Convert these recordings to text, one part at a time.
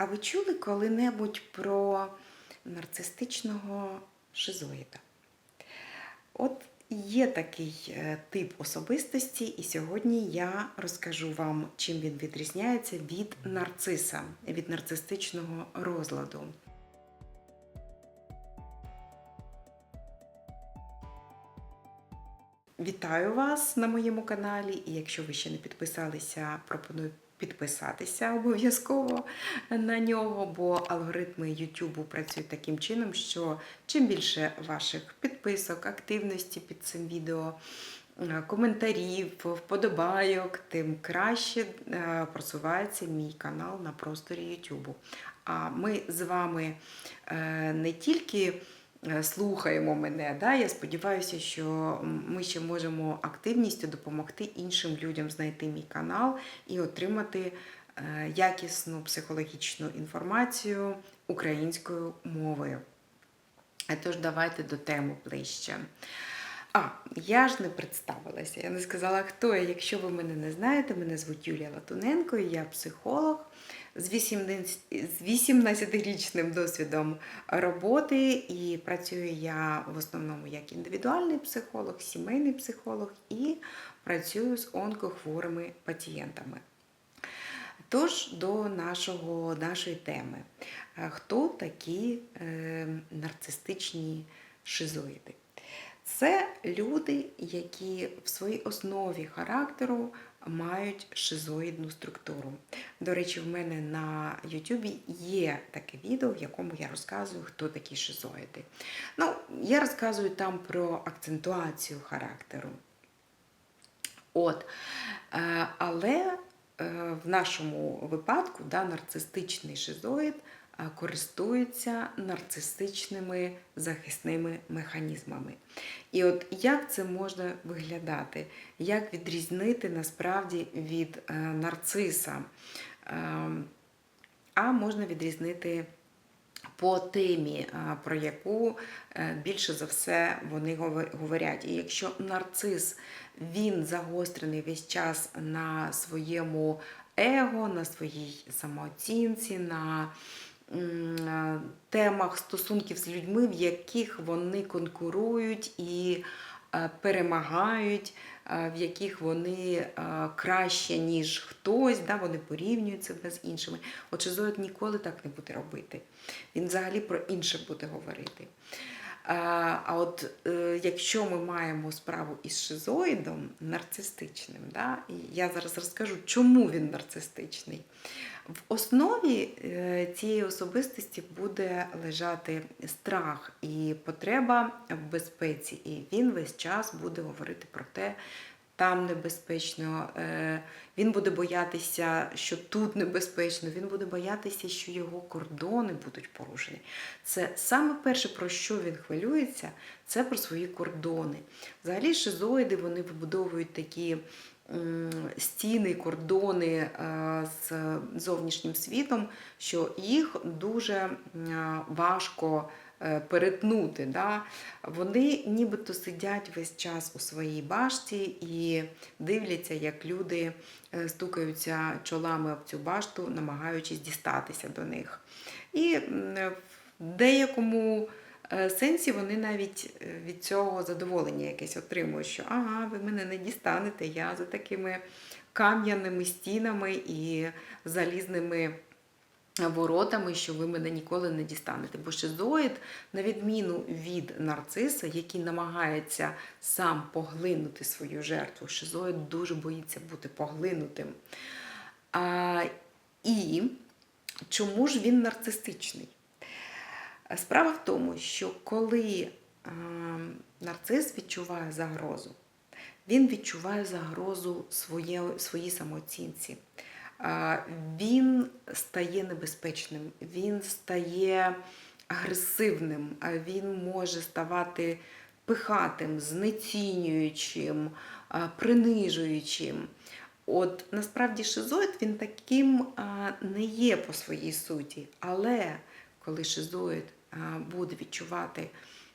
А ви чули коли-небудь про нарцистичного шизоїда? От є такий е, тип особистості, і сьогодні я розкажу вам, чим він відрізняється від нарциса, від нарцистичного розладу. Вітаю вас на моєму каналі. І якщо ви ще не підписалися, пропоную підписатися обов'язково на нього, бо алгоритми YouTube працюють таким чином, що чим більше ваших підписок, активності під цим відео, е, коментарів, вподобайок, тим краще е, просувається мій канал на просторі YouTube. А ми з вами е, не тільки слухаємо мене. Да? Я сподіваюся, що ми ще можемо активністю допомогти іншим людям знайти мій канал і отримати е, якісну психологічну інформацію українською мовою. Е, Тож давайте до теми ближче. А, я ж не представилася. Я не сказала, хто я. Якщо ви мене не знаєте, мене звуть Юлія Латуненко, і я психолог з 18 з 18-річним досвідом роботи, і працюю я в основному як індивідуальний психолог, сімейний психолог і працюю з онкохворими пацієнтами. Тож до нашого, нашої теми. Хто такі е, нарцистичні шизоїди? Це люди, які в своїй основі характеру мають шизоїдну структуру. До речі, в мене на Ютубі є таке відео, в якому я розказую, хто такі шизоїди. Ну, я розказую там про акцентуацію характеру. От. Е, Але е, в нашому випадку да, нарцистичний шизоїд е, користується нарцистичними захисними механізмами. І от як це можна виглядати? Як відрізнити насправді від е, нарциса? Ем, А можна відрізнити по темі, про яку е, більше за все вони говорять. І якщо нарцис він загострений весь час на своєму его, на своїй самооцінці, на е, темах стосунків з людьми, в яких вони конкурують і е, перемагають, е, в яких вони е, краще, ніж хтось, да, вони порівнюють себе з іншими. От шизоїд ніколи так не буде робити. Він взагалі про інше буде говорити. А, от е, якщо ми маємо справу із шизоїдом нарцистичним, да, і я зараз розкажу, чому він нарцистичний. В основі е, цієї особистості буде лежати страх і потреба в безпеці. І він весь час буде говорити про те, там небезпечно, е, він буде боятися, що тут небезпечно, він буде боятися, що його кордони будуть порушені. Це саме перше, про що він хвилюється, це про свої кордони. Взагалі, шизоїди вони вибудовують такі стіни, кордони е, з зовнішнім світом, що їх дуже важко перетнути. Да? Вони нібито сидять весь час у своїй башті і дивляться, як люди е, стукаються чолами об цю башту, намагаючись дістатися до них. І в деякому е, сенсі вони навіть е, від цього задоволення якесь отримують, що ага, ви мене не дістанете, я за такими кам'яними стінами і залізними воротами, що ви мене ніколи не дістанете. Бо шизоїд, на відміну від нарциса, який намагається сам поглинути свою жертву, шизоїд дуже боїться бути поглинутим. А, і чому ж він нарцистичний? Справа в тому, що коли е, нарцис відчуває загрозу, він відчуває загрозу своє, своїй самооцінці. Він стає небезпечним, він стає агресивним, він може ставати пихатим, знецінюючим, принижуючим. От насправді шизоїд він таким не є по своїй суті, але коли шизоїд буде відчувати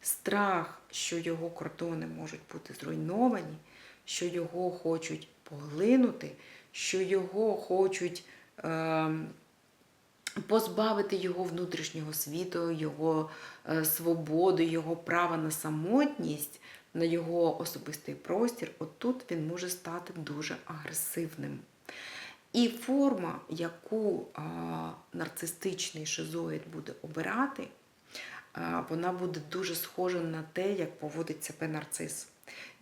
страх, що його кордони можуть бути зруйновані, що його хочуть поглинути, що його хочуть е, позбавити його внутрішнього світу, його е, свободи, його права на самотність, на його особистий простір, отут він може стати дуже агресивним. І форма, яку а, нарцистичний шизоїд буде обирати, а, вона буде дуже схожа на те, як поводить себе нарцис.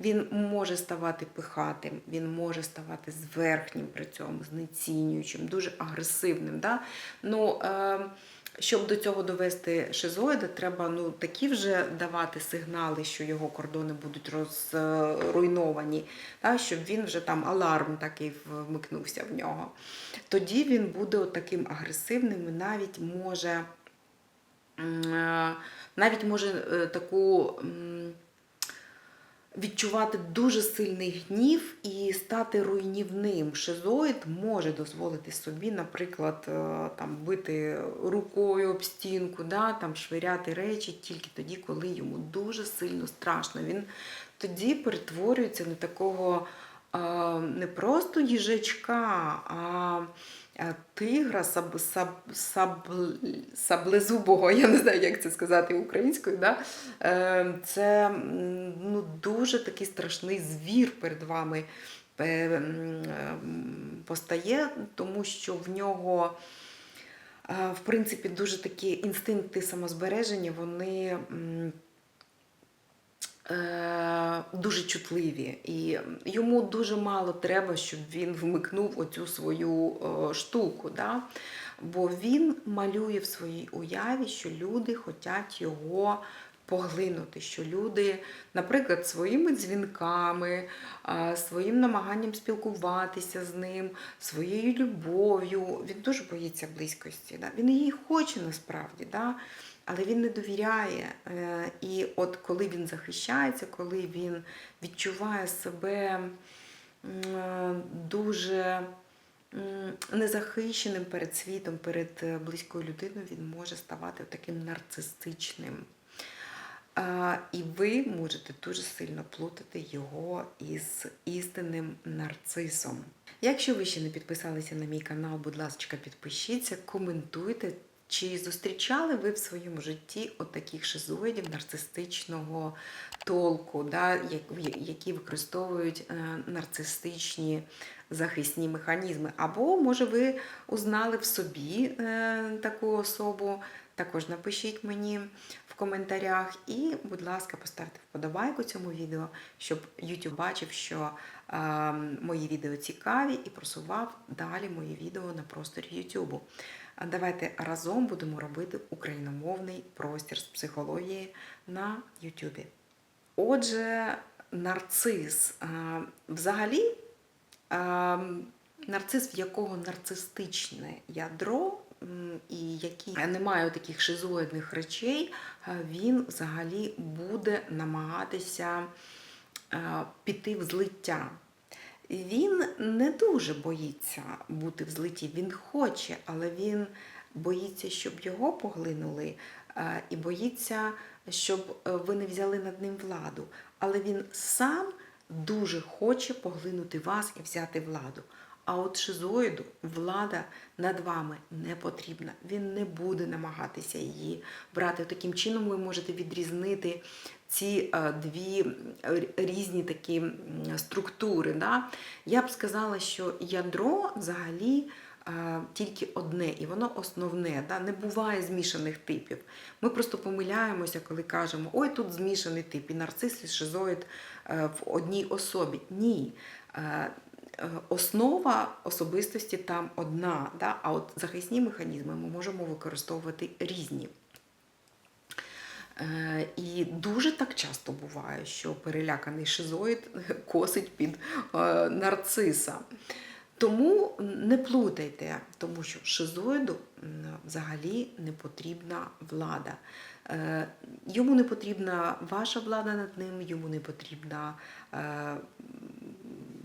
Він може ставати пихатим, він може ставати зверхнім при цьому, знецінюючим, дуже агресивним. Да? Ну, е, щоб до цього довести шизоїда, треба ну, такі вже давати сигнали, що його кордони будуть розруйновані, да? щоб він вже там аларм такий вмикнувся в нього. Тоді він буде таким агресивним і навіть може, е, навіть може е, таку. Відчувати дуже сильний гнів і стати руйнівним. Шизоїд може дозволити собі, наприклад, е, там, бити рукою об стінку, да, там, швиряти речі тільки тоді, коли йому дуже сильно страшно. Він тоді перетворюється на такого е, не просто їжачка, а тигра, саб, саб, саб, саблезубого, я не знаю, як це сказати українською. Да? Е, Це ну, дуже такий страшний звір перед вами е, постає, тому що в нього. е, В принципі, дуже такі інстинкти самозбереження, вони е, дуже чутливі. І йому дуже мало треба, щоб він вмикнув оцю свою е, штуку. Да? Бо він малює в своїй уяві, що люди хочуть його поглинути, що люди, наприклад, своїми дзвінками, своїм намаганням спілкуватися з ним, своєю любов'ю. Він дуже боїться близькості. Да? Він її хоче насправді, да? Але він не довіряє. Е, І от коли він захищається, коли він відчуває себе е, дуже незахищеним перед світом, перед е, близькою людиною, він може ставати таким нарцистичним. І ви можете дуже сильно плутати його із істинним нарцисом. Якщо ви ще не підписалися на мій канал, будь ласка, підпишіться, коментуйте. Чи зустрічали ви в своєму житті от таких шизоїдів нарцистичного толку, да, які використовують е, нарцистичні захисні механізми? Або, може, ви узнали в собі е, таку особу? Також напишіть мені в коментарях і, будь ласка, поставте вподобайку цьому відео, щоб YouTube бачив, що е, мої відео цікаві і просував далі мої відео на просторі YouTube. Давайте разом будемо робити україномовний простір з психології на YouTube. Отже, нарцис. Взагалі, нарцис, в якого нарцистичне ядро, і який не має таких шизоїдних речей, він взагалі буде намагатися піти в злиття. Він не дуже боїться бути в злиті. Він хоче, але він боїться, щоб його поглинули, е, і боїться, щоб е, ви не взяли над ним владу. Але він сам дуже хоче поглинути вас і взяти владу. А от шизоїду влада над вами не потрібна. Він не буде намагатися її брати. Таким чином ви можете відрізнити ці е, дві різні такі структури. Да? Я б сказала, що ядро взагалі е, тільки одне, і воно основне. Да? Не буває змішаних типів. Ми просто помиляємося, коли кажемо, ой, тут змішаний тип, і нарцис, і шизоїд е, в одній особі. Ні. Е, Основа особистості там одна, да? а от захисні механізми ми можемо використовувати різні. Е, І дуже так часто буває, що переляканий шизоїд косить під е, нарциса. Тому не плутайте, тому що шизоїду взагалі не потрібна влада. Йому не потрібна ваша влада над ним, йому не потрібна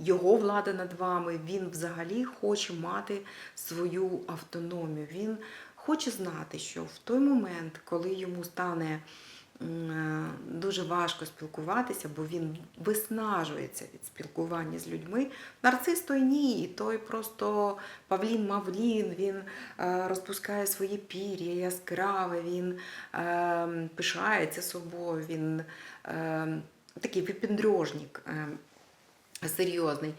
його влада над вами. Він взагалі хоче мати свою автономію. Він хоче знати, що в той момент, коли йому стане е, дуже важко спілкуватися, бо він виснажується від спілкування з людьми. Нарцис той ні, той просто Павлін Мавлін, він е, розпускає свої пір'я яскраве, він е, пишається собою, він такий випендрежник. Серйозний.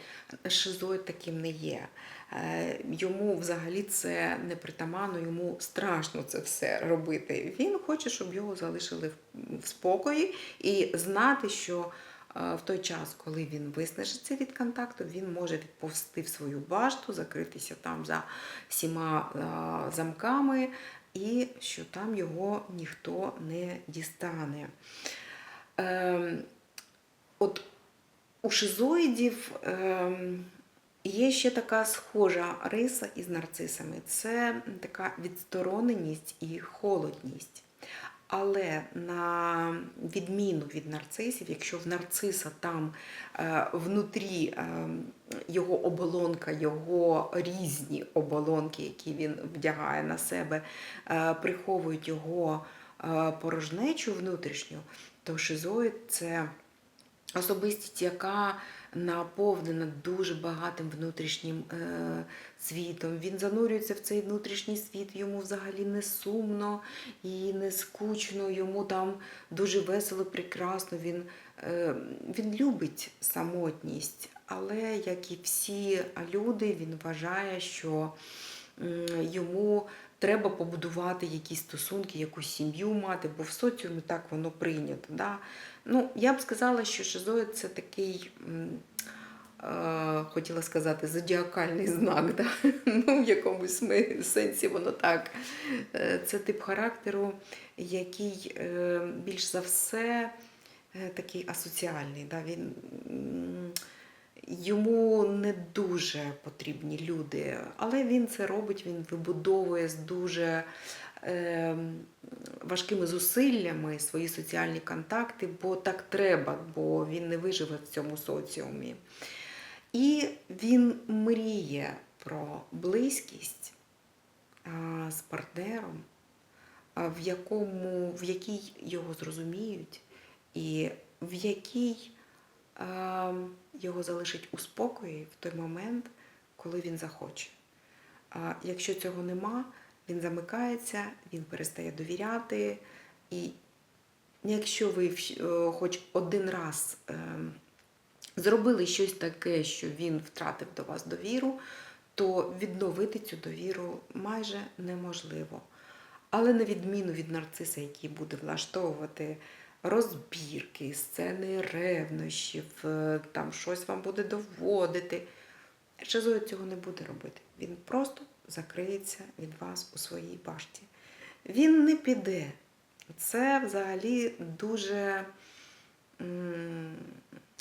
Шизоїд таким не є. Е, Йому взагалі це не притаманно, йому страшно це все робити. Він хоче, щоб його залишили в- в спокої і знати, що е, в той час, коли він виснажиться від контакту, він може відповсти в свою башту, закритися там за всіма е, замками, і що там його ніхто не дістане. Ем, От у шизоїдів ем, є ще така схожа риса із нарцисами. Це така відстороненість і холодність. Але на відміну від нарцисів, якщо в нарциса там е, внутрі е, його оболонка, його різні оболонки, які він вдягає на себе, е, приховують його е, порожнечу внутрішню, то шизоїд це особистість, яка наповнена дуже багатим внутрішнім е, світом. Він занурюється в цей внутрішній світ, йому взагалі не сумно і не скучно, йому там дуже весело, прекрасно. Він, е, він любить самотність, але як і всі люди, він вважає, що йому треба побудувати якісь стосунки, якусь сім'ю мати, бо в соціумі так воно прийнято. Да? Ну, я б сказала, що шизоїд це такий, хотіла сказати, зодіакальний знак. Да? Ну, в якомусь сенсі воно так. Е, Це тип характеру, який е, більш за все е, такий асоціальний. Да? Він, йому не дуже потрібні люди, але він це робить, він вибудовує з дуже важкими зусиллями свої соціальні контакти, бо так треба, бо він не виживе в цьому соціумі. І він мріє про близькість з партнером, в, якому, в якій його зрозуміють, і в якій його залишить у спокої в той момент, коли він захоче. Якщо цього нема, він замикається, він перестає довіряти. І якщо ви е, хоч один раз е, зробили щось таке, що він втратив до вас довіру, то відновити цю довіру майже неможливо. Але на відміну від нарциса, який буде влаштовувати розбірки, сцени ревнощів, е, там щось вам буде доводити. Шизоїд цього не буде робити. Він просто закриється від вас у своїй башті. Він не піде. Це взагалі дуже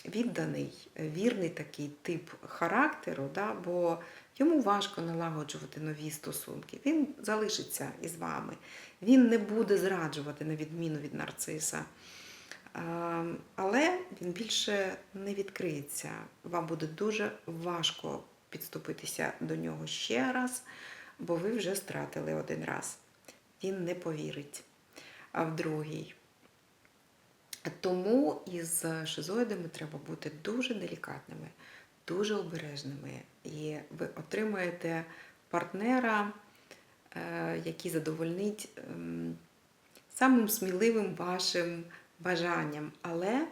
відданий, вірний такий тип характеру, да? бо йому важко налагоджувати нові стосунки. Він залишиться із вами. Він не буде зраджувати, на відміну від нарциса. Але він більше не відкриється. Вам буде дуже важко підступитися до нього ще раз, бо ви вже стратили один раз. Він не повірить, а в другий. Тому із шизоїдами треба бути дуже делікатними, дуже обережними. І ви отримаєте партнера, е, який задовольнить ем, самим сміливим вашим бажанням, але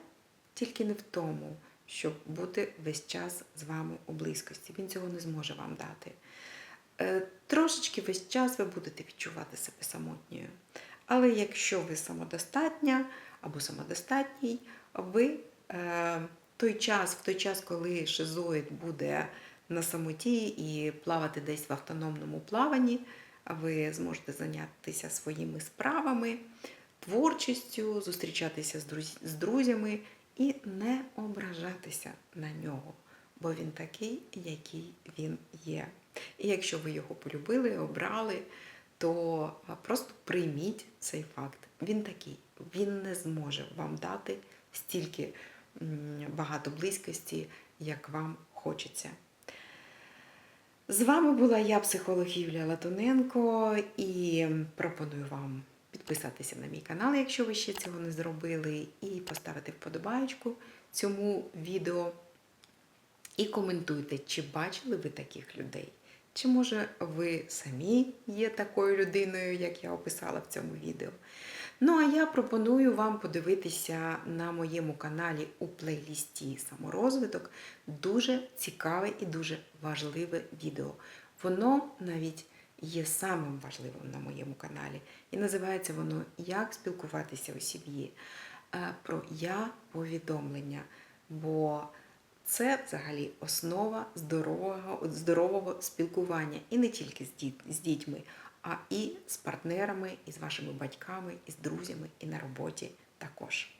тільки не в тому, щоб бути весь час з вами у близькості. Він цього не зможе вам дати. Е, Трошечки весь час ви будете відчувати себе самотньою. Але якщо ви самодостатня або самодостатній, ви е, той час, в той час, коли шизоїд буде на самоті і плавати десь в автономному плаванні, ви зможете зайнятися своїми справами, творчістю, зустрічатися з, друз... з друзями і не ображатися на нього, бо він такий, який він є. І якщо ви його полюбили, обрали, то просто прийміть цей факт. Він такий, він не зможе вам дати стільки багато близькості, як вам хочеться. З вами була я, психолог Юлія Латуненко, і пропоную вам підписатися на мій канал, якщо ви ще цього не зробили, і поставити вподобайку цьому відео. І коментуйте, чи бачили ви таких людей. Чи може ви самі є такою людиною, як я описала в цьому відео. Ну а я пропоную вам подивитися на моєму каналі у плейлісті Саморозвиток дуже цікаве і дуже важливе відео. Воно навіть є самим важливим на моєму каналі. І називається воно Як спілкуватися у сім'ї. Е, Про я повідомлення. Бо це взагалі основа здорового, здорового спілкування і не тільки з, з дітьми, а і з партнерами, і з вашими батьками, і з друзями, і на роботі також.